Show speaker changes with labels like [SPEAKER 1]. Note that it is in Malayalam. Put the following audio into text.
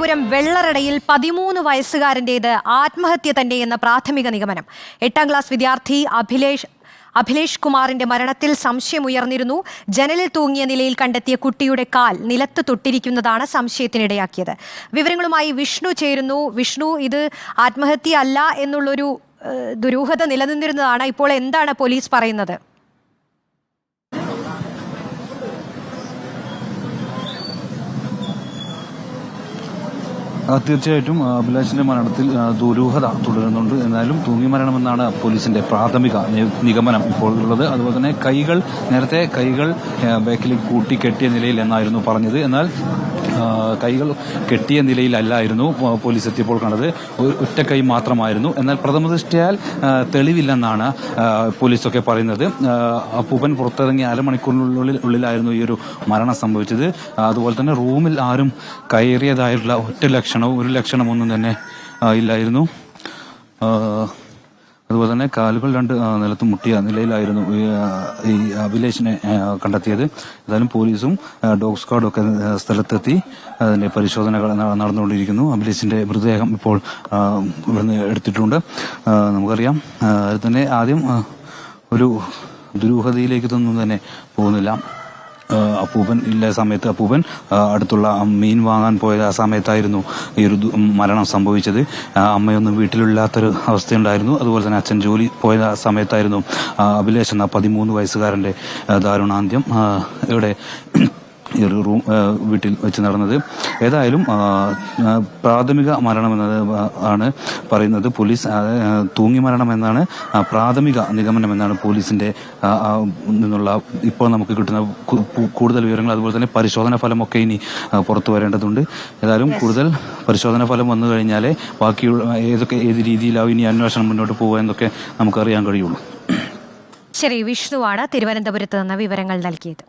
[SPEAKER 1] തിരുവനന്തപുരം വെള്ളറടയിൽ പതിമൂന്ന് വയസ്സുകാരന്റേത് ആത്മഹത്യ തന്നെയെന്ന പ്രാഥമിക നിഗമനം. എട്ടാം ക്ലാസ് വിദ്യാർത്ഥി അഭിലേഷ് അഭിലേഷ് കുമാറിന്റെ മരണത്തിൽ സംശയമുയർന്നിരുന്നു. ജനലിൽ തൂങ്ങിയ നിലയിൽ കണ്ടെത്തിയ കുട്ടിയുടെ കാൽ നിലത്ത് തൊട്ടിരിക്കുന്നതാണ് സംശയത്തിനിടയാക്കിയത്. വിവരങ്ങളുമായി വിഷ്ണു ചേരുന്നു. വിഷ്ണു ഇത് ആത്മഹത്യ അല്ല എന്നുള്ളൊരു ദുരൂഹത നിലനിന്നിരുന്നതാണ്. ഇപ്പോൾ എന്താണ് പോലീസ് പറയുന്നത്?
[SPEAKER 2] തീർച്ചയായിട്ടും അഭിലാഷിന്റെ മരണത്തിൽ ദുരൂഹത തുടരുന്നുണ്ട്. എന്നാലും തൂങ്ങി മരണമെന്നാണ് പോലീസിന്റെ പ്രാഥമിക നിഗമനം ഇപ്പോൾ ഉള്ളത്. അതുപോലെ തന്നെ കൈകൾ നേരത്തെ കൈകൾ ആ, ബാക്കിലേക്ക് കൂട്ടി കെട്ടിയ നിലയിൽ എന്നായിരുന്നു പറഞ്ഞത്. എന്നാൽ കൈകൾ കെട്ടിയ നിലയിലല്ലായിരുന്നു പോലീസ് എത്തിയപ്പോൾ കണ്ടത്. ഒറ്റ കൈ മാത്രമായിരുന്നു. എന്നാൽ പ്രഥമദൃഷ്ടിയാൽ ദൃഷ്ടിയാൽ തെളിവില്ലെന്നാണ് പോലീസൊക്കെ പറയുന്നത്. പൂപ്പൻ അപ്പൂപ്പൻ പുറത്തിറങ്ങിയ അരമണിക്കൂറിനുള്ളിൽ ഉള്ളിലായിരുന്നു ഈ ഒരു മരണം സംഭവിച്ചത്. അതുപോലെ തന്നെ റൂമിൽ ആരും കയറിയതായിട്ടുള്ള ഒറ്റ ലക്ഷണവും ഒരു ലക്ഷണമൊന്നും തന്നെ ഇല്ലായിരുന്നു. അതുപോലെ തന്നെ കാലുകൾ രണ്ട് നിലത്ത് മുട്ടിയ നിലയിലായിരുന്നു ഈ, അഭിലേഷിനെ കണ്ടെത്തിയത്. ഏതായാലും പോലീസും ഡോഗ് സ്ക്വാഡും ഒക്കെ സ്ഥലത്തെത്തി അതിന്റെ പരിശോധനകൾ നടന്നുകൊണ്ടിരിക്കുന്നു. അഭിലേഷിന്റെ മൃതദേഹം ഇപ്പോൾ ഇവിടുന്ന് എടുത്തിട്ടുണ്ട്. നമുക്കറിയാം. അതിൽ അത് തന്നെ ആദ്യം ഒരു ദുരൂഹതയിലേക്ക് തന്നെ പോകുന്നില്ല. അപ്പൂപ്പൻ ഇല്ല സമയത്ത് അപ്പൂപ്പൻ അടുത്തുള്ള മീൻ വാങ്ങാൻ പോയ ആ സമയത്തായിരുന്നു ഈ ഒരു മരണം സംഭവിച്ചത്. അമ്മയൊന്നും വീട്ടിലില്ലാത്തൊരു അവസ്ഥയുണ്ടായിരുന്നു. അതുപോലെ തന്നെ അച്ഛൻ ജോലി പോയ സമയത്തായിരുന്നു അഭിലേഷ് എന്ന പതിമൂന്ന് വയസ്സുകാരന്റെ ആ, ദാരുണാന്ത്യം. ഇവിടെ ഈ ഒരു റൂം വീട്ടിൽ വെച്ച് നടന്നത്. ഏതായാലും പ്രാഥമിക മരണമെന്നത് ആണ് പറയുന്നത് പോലീസ് തൂങ്ങി മരണമെന്നാണ് എന്നാണ് പ്രാഥമിക നിഗമനം എന്നാണ് പോലീസിന്റെ നിന്നുള്ള ഇപ്പോൾ നമുക്ക് കിട്ടുന്ന കൂടുതൽ വിവരങ്ങൾ അതുപോലെ തന്നെ പരിശോധന ഫലമൊക്കെ ഇനി പുറത്തു വരേണ്ടതുണ്ട്. ഏതായാലും കൂടുതൽ പരിശോധന ഫലം വന്നു കഴിഞ്ഞാലേ ബാക്കിയുള്ള ഏതൊക്കെ ഏത് രീതിയിലാവും ഇനി അന്വേഷണം മുന്നോട്ട് പോകുക എന്നൊക്കെ നമുക്കറിയാൻ കഴിയുള്ളൂ.
[SPEAKER 1] ശരി വിഷ്ണുവാണ് തിരുവനന്തപുരത്ത് നിന്ന് വിവരങ്ങൾ നൽകിയത്.